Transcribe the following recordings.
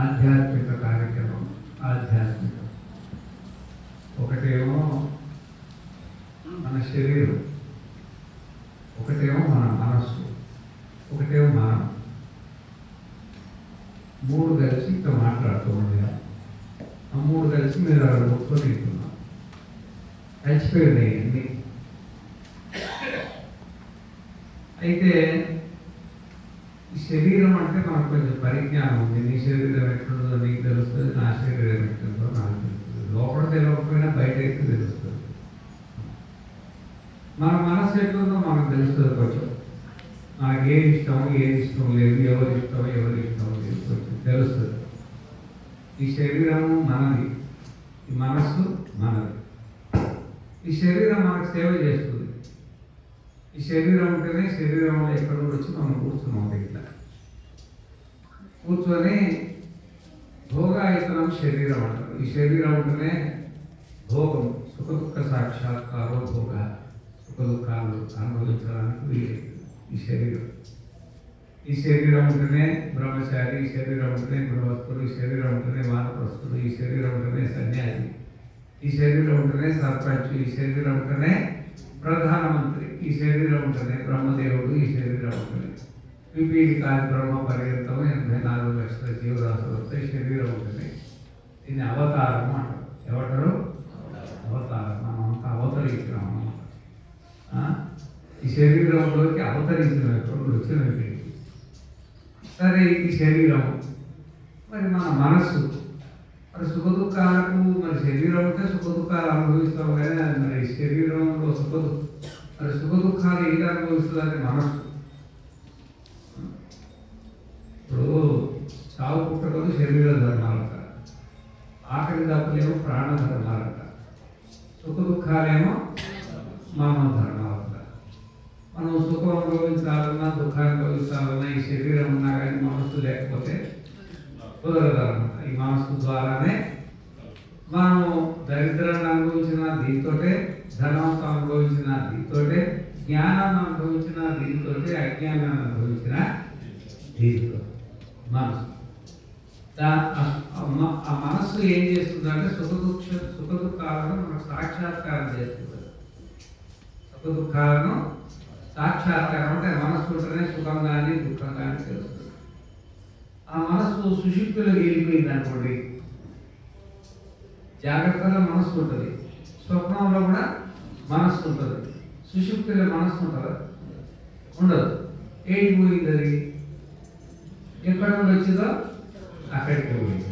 ఆధ్యాత్మిక కార్యక్రమం ఆధ్యాత్మిక. ఒకటేమో మన శరీరం ఒకటేమో మన మనస్సు ఒకటేమో మనం. మూడు కలిసి ఇంకా మాట్లాడుతూ ఉండేది ఆ మూడు కలిసి మీరు అక్కడ కూర్చొని తింటున్నాం. కలిసిపోయినాయి అన్నీ అయితే శరీరం అంటే మనకు కొంచెం పరిజ్ఞానం ఉంది. నీ శరీరం ఎట్లుందో నీకు తెలుస్తుంది నా శరీరం ఎట్లుందో నాకు తెలుస్తుంది. లోపల తెలియకపోయినా బయట అయితే తెలుస్తుంది. మన మనసు ఎట్లుందో మనకు తెలుస్తుంది కొంచెం. మనకి ఏది ఇష్టం ఏది ఇష్టం లేదు ఎవరి ఇష్టం ఎవరి ఇష్టం లేదు కొంచెం తెలుస్తుంది. ఈ శరీరం మనది. ఈ మనస్సు మనది. ఈ శరీరం మనకు సేవ చేస్తుంది. ఈ శరీరం ఉంటేనే శరీరంలో ఎక్కడ వచ్చి మనం కూర్చున్నాం. కూర్చొని భోగాయతనం శరీరం అంటారు ఈ శరీరం ఉంటేనే భోగం సుఖ దుఃఖ సాక్షాత్కారో భోగ సుఖ దుఃఖాలు అనుభవించడానికి వీలైతుంది ఈ శరీరం ఈ శరీరం ఉంటేనే బ్రహ్మచారి ఈ శరీరం ఉంటేనే గృహస్థుడు ఈ శరీరం ఉంటేనే వానప్రస్థుడు ఈ శరీరం ఉంటేనే సన్యాసి ఈ శరీరం ఉంటేనే సర్పంచ్ ఈ శరీరం ఉంటేనే ప్రధానమంత్రి ఈ శరీరం ఉంటేనే బ్రహ్మదేవుడు ఈ శరీరం ఉంటేనే పిపీలి కార్యక్రమ బ్రహ్మ పర్యంతం ఎనభై నాలుగు లక్షల జీవరాశులు వస్తే శరీరం ఉంటుంది. దీన్ని అవతారం అంట ఎవటరు అవతారం. మనం అంతా అవతరించినాం ఈ శరీరంలోకి అవతరించిన వ్యక్తులు వచ్చిన సరే ఈ శరీరం. మరి మన మనస్సు. మరి సుఖ దుఃఖాలకు మరి శరీరం అంటే సుఖ దుఃఖాలు అనుభవిస్తాం కానీ మరి శరీరంలో సుఖ మరి సుఖ దుఃఖాలు ఏది అనుభవిస్తుందంటే మనస్సు ఇప్పుడు చావు పుట్టకలు శరీర ధర్మాలట ఆఖరి దప్పులేమో ప్రాణ ధర్మాలట సుఖ దుఃఖాలేమో మానవ ధర్మాలట మనం సుఖం అనుభవించాలన్నా దుఃఖం అనుభవించాలన్నా ఈ శరీరం ఉన్నా మనస్సు లేకపోతే కుదరదన్నమాట ఈ మనస్సు ద్వారానే మనం దరిద్రాన్ని అనుభవించిన దీంతోటే ధనవంతం అనుభవించిన దీంతోటే జ్ఞానాన్ని అనుభవించిన దీంతోటే అజ్ఞానాన్ని అనుభవించిన దీంతో మనసు. ఆ- ఆ మనస్సు ఏం చేస్తుందంటే సుఖ దుఃఖ సుఖ దుఃఖాలను మనకు సాక్షాత్కారం చేస్తుంది. సుఖ దుఃఖాలను సాక్షాత్కారం అంటే మనస్సు ఉంటేనే సుఖం కానీ దుఃఖం కానీ తెలుస్తుంది. ఆ మనస్సు సుషుప్తిలో వెళ్ళిపోయింది అనుకోండి జాగ్రత్తగా మనస్సు ఉంటుంది. స్వప్నంలో కూడా మనస్సు ఉంటుంది. సుషుప్తిలో మనస్సు ఉంటుందా? ఉండదు. ఏంటి పోయింది అది? ఎక్కడ నుండి వచ్చిందో? అక్కడికి పోయింది.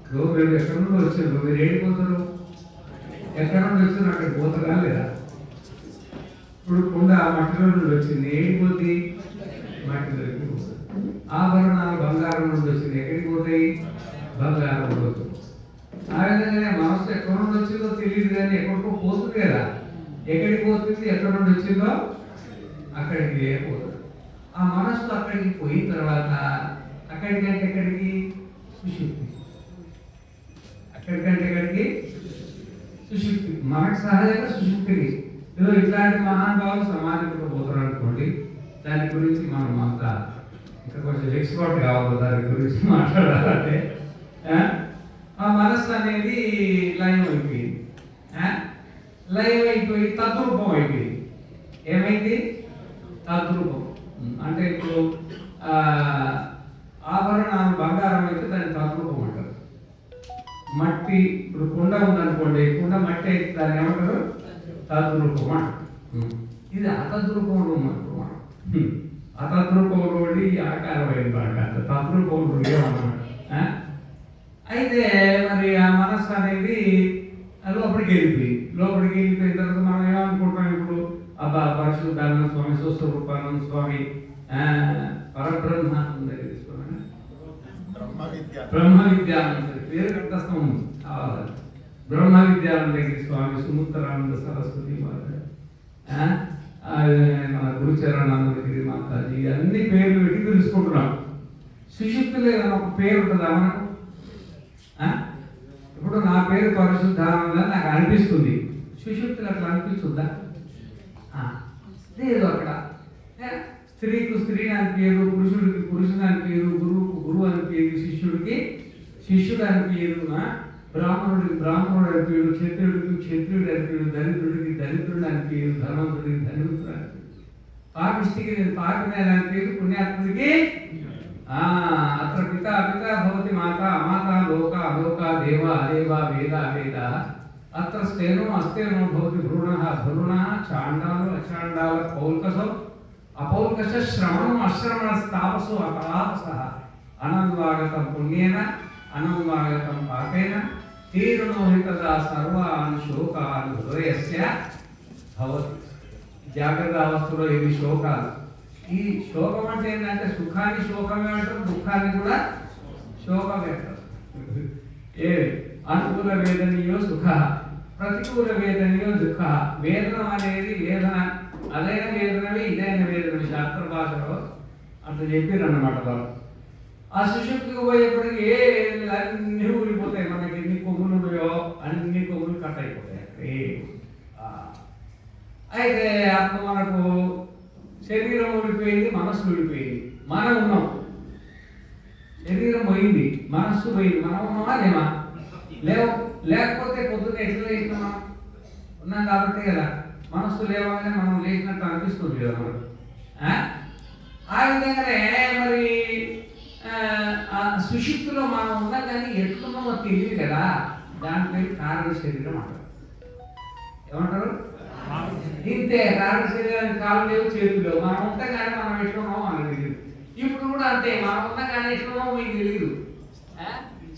ఇప్పుడు మీరు ఎక్కడ నుండి వచ్చారు మీరు ఏడిపోతారు ఎక్కడ నుండి వచ్చారు అక్కడికి పోతారా లేదా? ఇప్పుడు కుండ మట్టిలో నుండి వచ్చింది. ఏడిపోద్ది మట్టిలోకి ఆభరణాలు బంగారం నుండి వచ్చింది. ఎక్కడికి పోతాయి? బంగారం పోతుంది ఆ విధంగానే మనసు ఎక్కడ నుండి వచ్చిందో తెలియదు కానీ ఎక్కడికో పోతుంది కదా. ఎక్కడికి పోతుంది? ఎక్కడ నుండి వచ్చిందో అక్కడికి పోతుంది ఆ మనస్సు అక్కడికి పోయిన తర్వాత అక్కడికి అంటే ఎక్కడికి? సుశుక్తి. అక్కడికంటే ఎక్కడికి? సుశుక్తి. మనకు సహజంగా సుశుద్ధిని ఏదో ఇట్లాంటి మహానుభావులు సమాధికి పోతారు అనుకోండి. దాని గురించి మనం అంతా ఇంకా కొంచెం ఎక్స్పర్ట్ కావాలి దాని గురించి మాట్లాడాలంటే. ఆ? ఆ మనస్సు అనేది లయం అయిపోయింది? లయం అయిపోయి తద్రూపం అయిపోయింది. ఏమైంది? తద్రూపం. అంటే ఇప్పుడు ఆ, ఆభరణాలు బంగారం అయితే దాన్ని తద్రూపం అంటారు. మట్టి ఇప్పుడు కుండ ఉందనుకోండి కుండ మట్టి అయితే దాన్ని ఏమంటారు? తద్రూపం అంటారు. ఇది అతద్రూపంలో మనకు మనం. ఉం. అతద్రూపంలో ఉండి ఆకారమైన బాగా తద్రూపంలో ఆ? అయితే మరి ఆ మనస్సు అనేది లోపలికి వెళ్ళిపోయి లోపలికి వెళ్ళిపోయిన తర్వాత మనం ఏమనుకుంటున్నాం ఇప్పుడు? అబ్బా పరిశుద్ధానంద స్వామి సుస్వరూపానంద స్వామి ఆ, పరబ్రహ్మానంద బ్రహ్మ విద్య బ్రహ్మ విద్యానంద పేరు కంఠస్థం ఉంది. బ్రహ్మ స్వామి సుముత్తరానంద సరస్వతి మాత మన గురుచరణానందగిరి మాతాజీ అన్ని పేర్లు పెట్టి తెలుసుకుంటున్నాం. సుశుక్తులు ఒక పేరు ఉంటుందా మనకు ఇప్పుడు నా పేరు పరిశుద్ధానంద నాకు అనిపిస్తుంది. సుశుక్తులు అట్లా అనిపిస్తుందా? లేదు అక్కడ. స్త్రీకు స్త్రీ అనిపించదు పేరు పురుషుడికి పురుషుడు అనిపించదు పేరు గురువుకు గురువు అనిపించదు పేరు శిష్యుడికి శిష్యుడు అనిపించదు బ్రాహ్మణుడికి బ్రాహ్మణుడు అనిపించడు క్షత్రియుడికి క్షత్రియుడు అనిపించడు దరిద్రుడికి దరిద్రుడు అనిపించడు ధనవంతుడికి ధనవంతుడు అనిపించడు పాపిష్టికి నేను పాపిని అనిపించదు పుణ్యాత్ముడికి అత్ర పిత పిత భవతి మాత మాత లోక లోక దేవ అదేవ వేద వేద. అత్ర స్థేనో అస్థేనో భవతి భ్రూణ భ్రూణ చాండాలు అచాండాల పౌల్కసో అపౌల్కస శ్రవణం అశ్రవణ తాపసు అతాపస అనంద్వాగతం పుణ్యేన అనంద్వాగతం పాపేన తీరుమోహితదా సర్వాన్ శోకాలు హృదయస్య భవతి. జాగ్రత్త అవస్థలో ఇవి శోకాలు? ఈ శోకం అంటే ఏంటంటే సుఖాన్ని శోకమే అంటారు దుఃఖాన్ని కూడా శోకమే అంటారు. ఏ అనుకూల వేదనీయో సుఖ ప్రతికూల వేదనీయో దుఃఖ. వేదన అనేది వేదన అదైన వేదనమే ఇదైన వేదన శాస్త్ర భాషలో అంత చెప్పారు అన్నమాట వాళ్ళు. ఆ సుషుప్తికి పోయేప్పటికి ఏ అన్ని ఊరిపోతాయి మనకి ఎన్ని కొమ్ములు ఉన్నాయో అన్ని కొమ్ములు కట్ అయిపోతాయి ఏ ఆ. అయితే అప్పుడు మనకు శరీరం ఊడిపోయింది మనస్సు ఊడిపోయింది. మనం ఉన్నాం. శరీరం పోయింది మనస్సు పోయింది. మనం ఉన్నామా లేమా? లేవు. లేకపోతే పొద్దున్న ఎట్లా లేచినామా? ఉన్నాం కాబట్టి కదా. మనస్సు లేవగానే మనం లేచినట్టు అనిపిస్తుంది కదా మనకు. ఆ? విధంగానే మరి ఆ, సుషిప్తులో మనం ఉన్నాం కానీ ఎట్లున్నామో తెలియదు కదా. దాని పేరు కారణ శరీరం అంటారు. ఏమంటారు? ఇంతే దాని శరీరానికి కాళ్ళు లేవు చేతులు లేవు. మనం ఉంటాం కానీ మనం ఎట్లున్నామో మనకు తెలియదు. ఇప్పుడు కూడా అంతే మనం ఉన్నా కానీ ఎట్లున్నామో మీకు తెలియదు.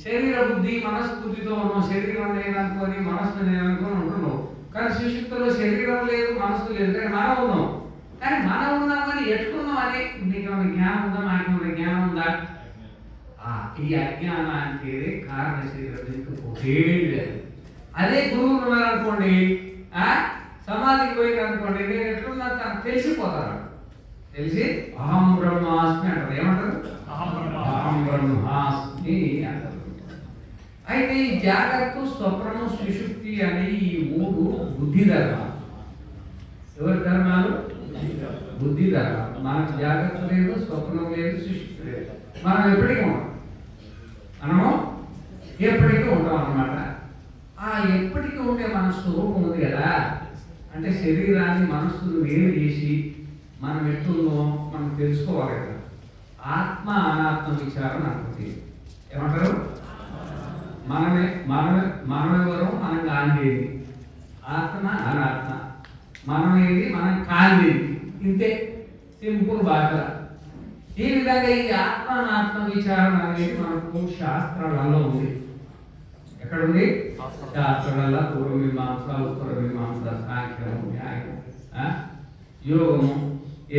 శరీర బుద్ధి మనస్సు బుద్ధితో ఉన్నాం. శరీరం లేదనుకొని మనస్సు లేదనుకొని ఉంటున్నాం. కానీ సుషుప్తిలో శరీరం లేదు మనస్సు లేదు. కానీ మనం ఉన్నాం. కానీ మనం ఉన్నాం కానీ ఎట్లున్నాం అని నీకు ఏమైనా జ్ఞానం ఉందా? మాకు ఏమైనా జ్ఞానం ఉందా? ఈ అజ్ఞానానికి కారణ శరీరం ఎందుకు లేదు. అదే గురువులు ఉన్నారనుకోండి సమాధికి పోయినారనుకోండి నేను ఎట్లున్నా తనకు తెలిసిపోతారు తెలిసి? అహం బ్రహ్మాస్మి అంటారు. ఏమంటారు? అహం బ్రహ్మాస్మి. అంటారు. అయితే ఈ జాగ్రత్త స్వప్నము సుషుప్తి అనే ఈ మూడు బుద్ధి ధర్మాలు. ఎవరి ధర్మాలు? బుద్ధి ధర్మాలు. మనకు జాగ్రత్త లేదు స్వప్నం లేదు సుషుప్తి లేదు. మనం ఎప్పటికీ ఉంటాం. మనము ఎప్పటికీ ఉంటాం అన్నమాట. ఆ ఎప్పటికీ ఉంటే మన స్వరూపం ఉంది కదా. అంటే శరీరాన్ని మనస్సును వేరు చేసి మనం ఎట్లుందో మనం తెలుసుకోవాలి కదా. ఆత్మ అనాత్మ విచారం అనుకుంది ఏమంటారు? మనమే మనమే మనమెవరు మనం కానిదేది ఆత్మ అనాత్మ. మనమేది? మనం కానిదేది ఇంతే. సింపుల్ భాష. ఈ విధంగా ఈ ఆత్మ అనాత్మ విచారణ అనేది మనకు శాస్త్రాలలో ఉంది. ఎక్కడ ఉంది శాస్త్రాలలో పూర్వ మీమాంస ఉత్తర మీమాంస సాంఖ్యము న్యాయం? యోగము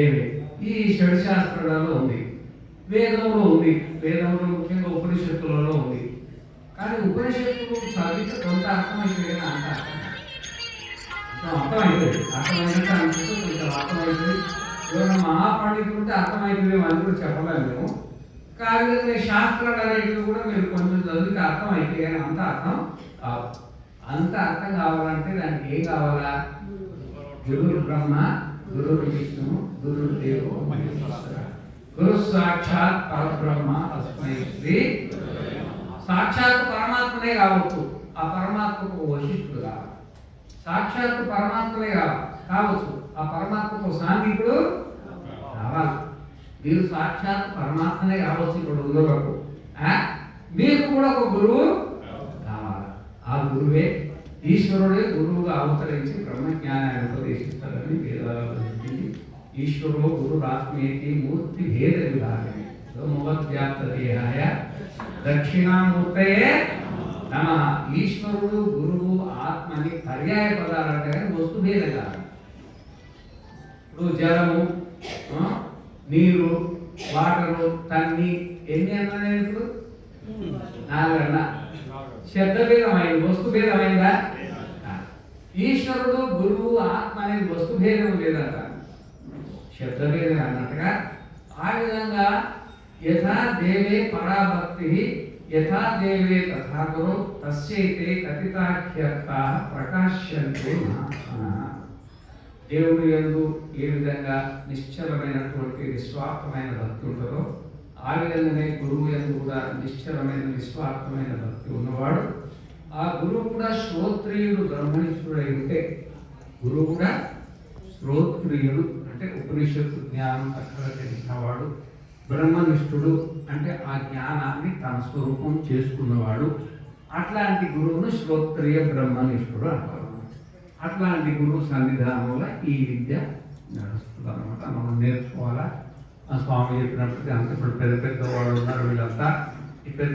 ఏమి ఈ షడ్ శాస్త్రాలలో ఉంది. వేదంలో ఉంది. వేదంలో ముఖ్యంగా ఉపనిషత్తులలో ఉంది. కానీ ఉపనిషత్తులు చదివితే కొంత అర్థమైతే కానీ అంత అర్థం అర్థమైతుంది అర్థమైనట్టు అనిపిస్తే కొంచెం అర్థమవుతుంది ఎవరైనా మహాపండితులు ఉంటే అర్థమవుతుంది అని కూడా చెప్పలేము మేము కానీ శాస్త్రాలు కూడా మీరు కొంచెం చదివితే అర్థం అయితే కానీ అంత అర్థం కావు అంత అర్థం కావాలంటే దానికి ఏం కావాలా? గురు బ్రహ్మ గురు విష్ణు గురు దేవో గురు సాక్షాత్ పరబ్రహ్మ తస్మై శ్రీ. సాక్షాత్ పరమాత్మనే కావచ్చు ఆ పరమాత్మకు వశిష్ఠుడు కావాలి. సాక్షాత్ పరమాత్మనే కావచ్చు. ఆ పరమాత్మకు సాంఘికుడు కావాలి. మీరు సాక్షాత్ పరమాత్మనే కావచ్చు ఇప్పుడు గురువులకు ఆ? మీకు కూడా ఒక గురువు కావాలి. ఆ గురువే ఈశ్వరుడే గురువుగా అవతరించి బ్రహ్మజ్ఞానాన్ని ఉపదేశిస్తారని వేదాలలో చెప్పింది ఈశ్వరుడు గురు ఆత్మేతి మూర్తి భేద విధానమే వ్యాప్త దేహాయ దక్షిణామూర్తయే నమ. ఈశ్వరుడు గురువు ఆత్మని పర్యాయ పదాలు అంటే కానీ వస్తు భేదం కాదు. ఇప్పుడు జలము ఆ, నీరు వాటరు తన్ని ఎన్ని అన్నా ఇప్పుడు? నాలుగు అన్నా శబ్ద భేదమైంది వస్తు భేదమైందా ఈశ్వరుడు గురువు ఆత్మ అనేది వస్తు భేదం లేదంట. శబ్ద భేదం అన్నట్టుగా ఆ విధంగా యథా దేవే పరాభక్తి యథా దేవే తథా గురు తస్యైతే కథితాఖ్యర్థ ప్రకాశ్యంతే మహాత్మనః. దేవుడు ఎందు ఏ విధంగా నిశ్చలమైనటువంటి నిస్వార్థమైన భక్తి ఉంటుందో ఆ విధంగానే గురువు ఎందు కూడా నిశ్చలమైన నిస్వార్థమైన భక్తి ఉన్నవాడు. ఆ గురువు కూడా శ్రోత్రియుడు బ్రహ్మనిష్ఠుడై ఉంటే గురువు కూడా శ్రోత్రియుడు అంటే ఉపనిషత్తు జ్ఞానం అక్కడ తెలిసినవాడు. బ్రహ్మనిష్ఠుడు అంటే ఆ జ్ఞానాన్ని తన స్వరూపం చేసుకున్నవాడు. అట్లాంటి గురువును శ్రోత్రియ బ్రహ్మనిష్ఠుడు అంటారు. అట్లాంటి గురువు సన్నిధానంలో ఈ విద్య నడుస్తుంది అనమాట మనం నేర్చుకోవాలా? ఆ స్వామి చెప్పినప్పుడు అంత ఇప్పుడు పెద్ద పెద్ద వాళ్ళు ఉన్నారు వీళ్ళంతా.